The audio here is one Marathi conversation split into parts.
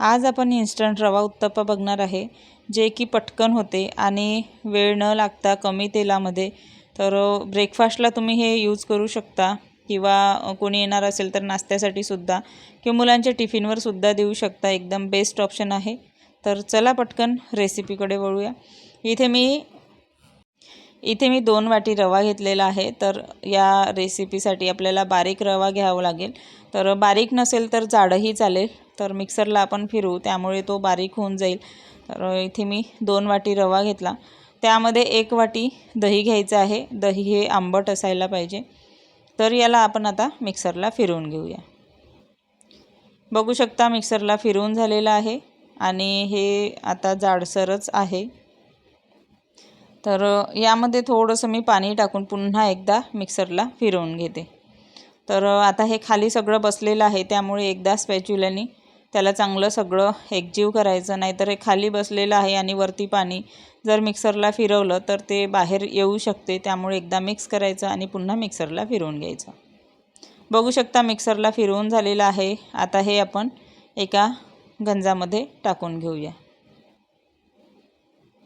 आज आपण इन्स्टंट रवा उत्तप्पा बघणार आहे जे की पटकन होते आणि वेळ न लागता कमी तेलामध्ये. तर ब्रेकफास्टला तुम्ही हे यूज करू शकता किंवा कोणी येणार असेल तर नाश्त्यासाठी सुद्धा किंवा मुलांच्या टिफिनवर सुद्धा देऊ शकता. एकदम बेस्ट ऑप्शन आहे. तर चला पटकन रेसिपीकडे वळूया. इथे मी इथे मी दोन वाटी रवा घेतलेला आहे. तर या रेसिपीसाठी आपल्याला बारीक रवा घ्यावा लागेल. तर बारीक नसेल तर जाडंही चालेल. तर मिक्सरला आपण फिरवू त्यामुळे तो बारीक होऊन जाईल. तर इथे मी दोन वाटी रवा घेतला. त्यामध्ये एक वाटी दही घ्यायचं आहे. दही हे आंबट असायला पाहिजे. तर याला आपण आता मिक्सरला फिरवून घेऊया. बघू शकता मिक्सरला फिरवून झालेलं आहे आणि हे आता जाडसरच आहे. तर यामध्ये थोडंसं मी पाणी टाकून पुन्हा एकदा मिक्सरला फिरवून घेते. तर आता हे खाली सगळं बसलेलं आहे त्यामुळे एकदा स्पॅच्युलानी त्याला चांगलं सगळं एकजीव करायचं नाहीतर हे खाली बसलेलं आहे आणि वरती पाणी जर मिक्सरला फिरवलं तर ते बाहेर येऊ शकते. त्यामुळे एकदा मिक्स करायचं आणि पुन्हा मिक्सरला फिरवून घ्यायचं. बघू शकता मिक्सरला फिरवून झालेलं आहे. आता हे आपण एका गंजामध्ये टाकून घेऊया.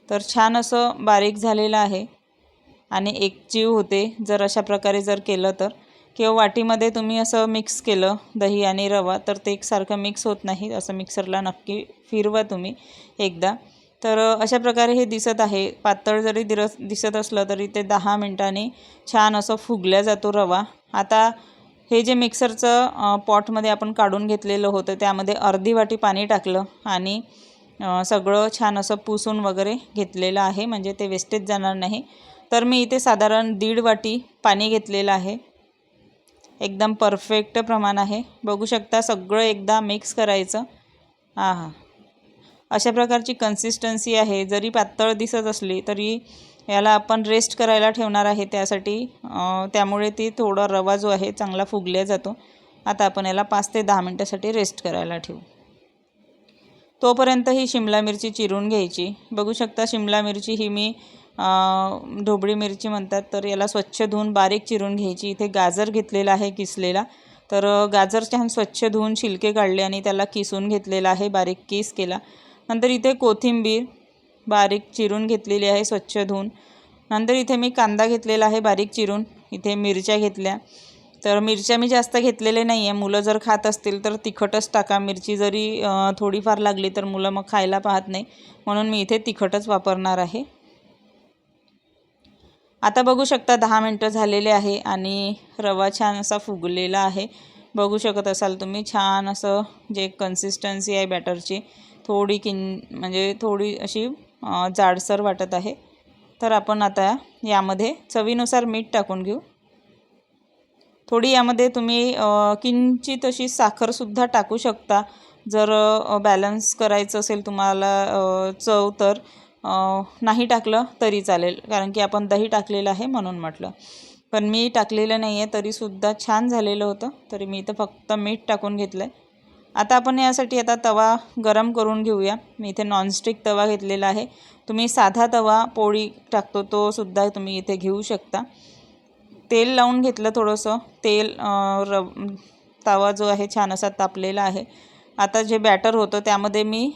तर छान असं बारीक झालेलं आहे आणि एकजीव होते. जर अशा प्रकारे जर केलं तर किंवा वाटीमध्ये तुम्ही असं मिक्स केलं दही आणि रवा तर ते एकसारखं मिक्स होत नाही असं मिक्सरला नक्की फिरवा तुम्ही एकदा. तर अशा प्रकारे हे दिसत आहे. पातळ जरी दिरस दिसत असलं तरी ते दहा मिनटांनी छान असं फुगल्या जातो रवा. आता हे जे मिक्सरचं पॉटमध्ये आपण काढून घेतलेलं होतं त्यामध्ये अर्धी वाटी पाणी टाकलं आणि सगळं छान असं पुसून वगैरे घेतलेलं आहे म्हणजे ते वेस्टेज जाणार नाही. तर मी इथे साधारण दीड वाटी पाणी घेतलेलं आहे. एकदम परफेक्ट प्रमाण आहे. बघू शकता सगळं एकदा मिक्स करायचं. हां हां. अशा प्रकारची कन्सिस्टन्सी आहे. जरी पातळ दिसत असली तरी याला आपण रेस्ट करायला ठेवणार आहे त्यासाठी. त्यामुळे ती थोडा रवा जो आहे चांगला फुगल्या जातो. आता आपण याला पाच ते दहा मिनटासाठी रेस्ट करायला ठेवू. तोपर्यंत ही शिमला मिरची चिरून घ्यायची. बघू शकता शिमला मिरची ही मी ढोबळी मिरची म्हणतात तर याला स्वच्छ धुवून बारीक चिरून घ्यायची. इथे गाजर घेतलेला आहे किसलेला. तर गाजर छान स्वच्छ धुवून शिलके काढले आणि त्याला किसून घेतलेला आहे बारीक किस केला. नंतर इथे कोथिंबीर बारीक चिरून घेतलेली आहे स्वच्छ धुवून. नंतर इथे मी कांदा घेतलेला आहे बारीक चिरून. इथे मिरच्या घेतल्या. तर मिरच्या मी जास्त घेतलेले नाही आहे मुलं जर खात असतील तर तिखटच टाका. मिरची जरी थोडीफार लागली तर मुलं मग खायला पाहत नाही. म्हणून मी इथे तिखटच वापरणार आहे. आता बघू शकता दहा मिनटं झालेले आहे आणि रवा छान असा फुगलेला आहे. बघू शकत असाल तुम्ही छान असं जे कन्सिस्टन्सी आहे बॅटरची थोडी किन म्हणजे थोडी अशी जाडसर वाटत आहे. तर आपण आता यामध्ये चवीनुसार मीठ टाकून घेऊ. थोडी यामध्ये तुम्ही किंचित अशी साखरसुद्धा टाकू शकता. जर बॅलन्स करायचं असेल तुम्हाला चव तर नाही टाकलं तरी चालेल कारण की आपण दही टाकलेलं आहे म्हणून म्हटलं. पण मी टाकलेलं नाही आहे तरीसुद्धा छान झालेलं होतं तरी मी इथं फक्त मीठ टाकून घेतलं आहे आता आपण यासाठी आता तवा गरम करून घेऊया. मी इथे नॉनस्टिक तवा घेतलेला आहे. तुम्ही साधा तवा पोळी टाकतो तो सुद्धा तुम्ही इथे घेऊ शकता. तेल लावून घेतलं थोडंसं. तेल र तवा जो आहे छान असा तापलेला आहे. आता जे बॅटर होतं त्यामध्ये मी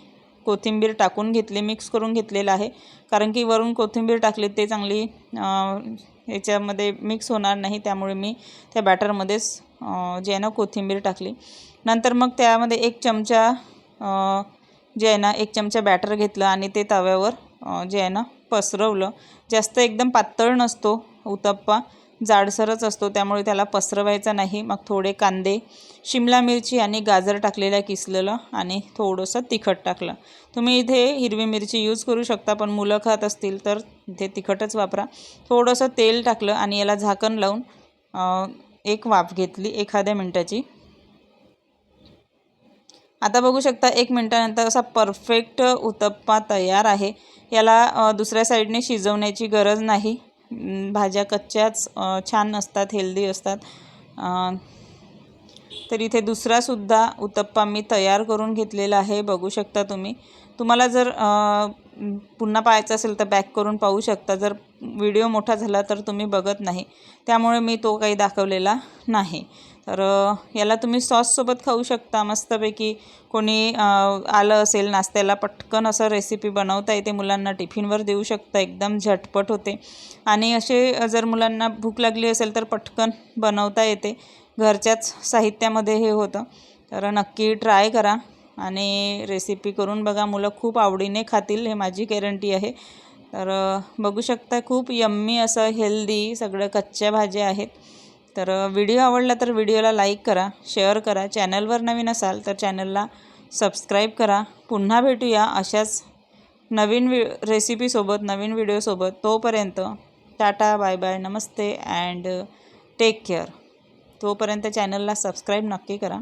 कोथिंबीर टाकून घेतली मिक्स करून घेतलेलं आहे. कारण की वरून कोथिंबीर टाकली ते चांगली याच्यामध्ये मिक्स होणार नाही. त्यामुळे मी त्या बॅटरमध्येच जे आहे ना कोथिंबीर टाकली. नंतर मग त्यामध्ये एक चमचा जे आहे ना एक चमचा बॅटर घेतलं आणि ते तव्यावर जे आहे ना पसरवलं. जास्त एकदम पातळ नसतो उत्तप्पा. जाडसरच असतो त्यामुळे त्याला पसरवायचा नाही. मग थोडे कांदे शिमला मिरची आणि गाजर टाकलेलं किसलेलं आणि थोडंसं तिखट टाकलं. तुम्ही इथे हिरवी मिरची यूज करू शकता पण मुलं खात असतील तर इथे तिखटच वापरा. थोडंसं तेल टाकलं आणि याला झाकण लावून एक वाफ घेतली एखाद्या मिनटाची. आता बघू शकता एक मिनटानंतर असा परफेक्ट उत्तप्पा तयार आहे. याला दुसऱ्या साईडने शिजवण्याची गरज नाही. भाज्या कच्च्याच छान असतात हेल्दी असतात. तर इथे दुसरासुद्धा उत्तप्पा मी तयार करून घेतलेला आहे बघू शकता तुम्ही. तुम्हाला जर पुन्हा पाहायचं असेल तर बॅक करून पाहू शकता. जर व्हिडिओ मोठा झाला तर तुम्ही बघत नाही. त्यामुळे मी तो काही दाखवलेला नाही. तर याला तुम्ही सॉससोबत खाऊ शकता मस्तपैकी. कोणी आलं असेल नाश्त्याला पटकन असं रेसिपी बनवता येते मुलांना टिफिनवर देऊ शकता एकदम झटपट होते. आणि असे जर मुलांना भूक लागली असेल तर पटकन बनवता येते. घरच्याच साहित्यामध्ये हे होतं. तर नक्की ट्राय करा. आणि रेसिपी करून बघा मुलं खूप आवडीने खातील हे माझी गॅरंटी आहे. तर बघू शकता खूप यम्मी असं हेल्दी सगळं कच्च्या भाज्या आहेत. तर व्हिडिओ आवडला तर व्हिडिओला लाईक करा शेअर करा. चॅनलवर नवीन असाल तर चॅनलला सबस्क्राईब करा. पुन्हा भेटूया अशाच नवीन वि रेसिपीसोबत नवीन व्हिडिओसोबत तोपर्यंत tata bye bye namaste and take care तोपर्यंत चॅनलला सबस्क्राईब नक्की करा.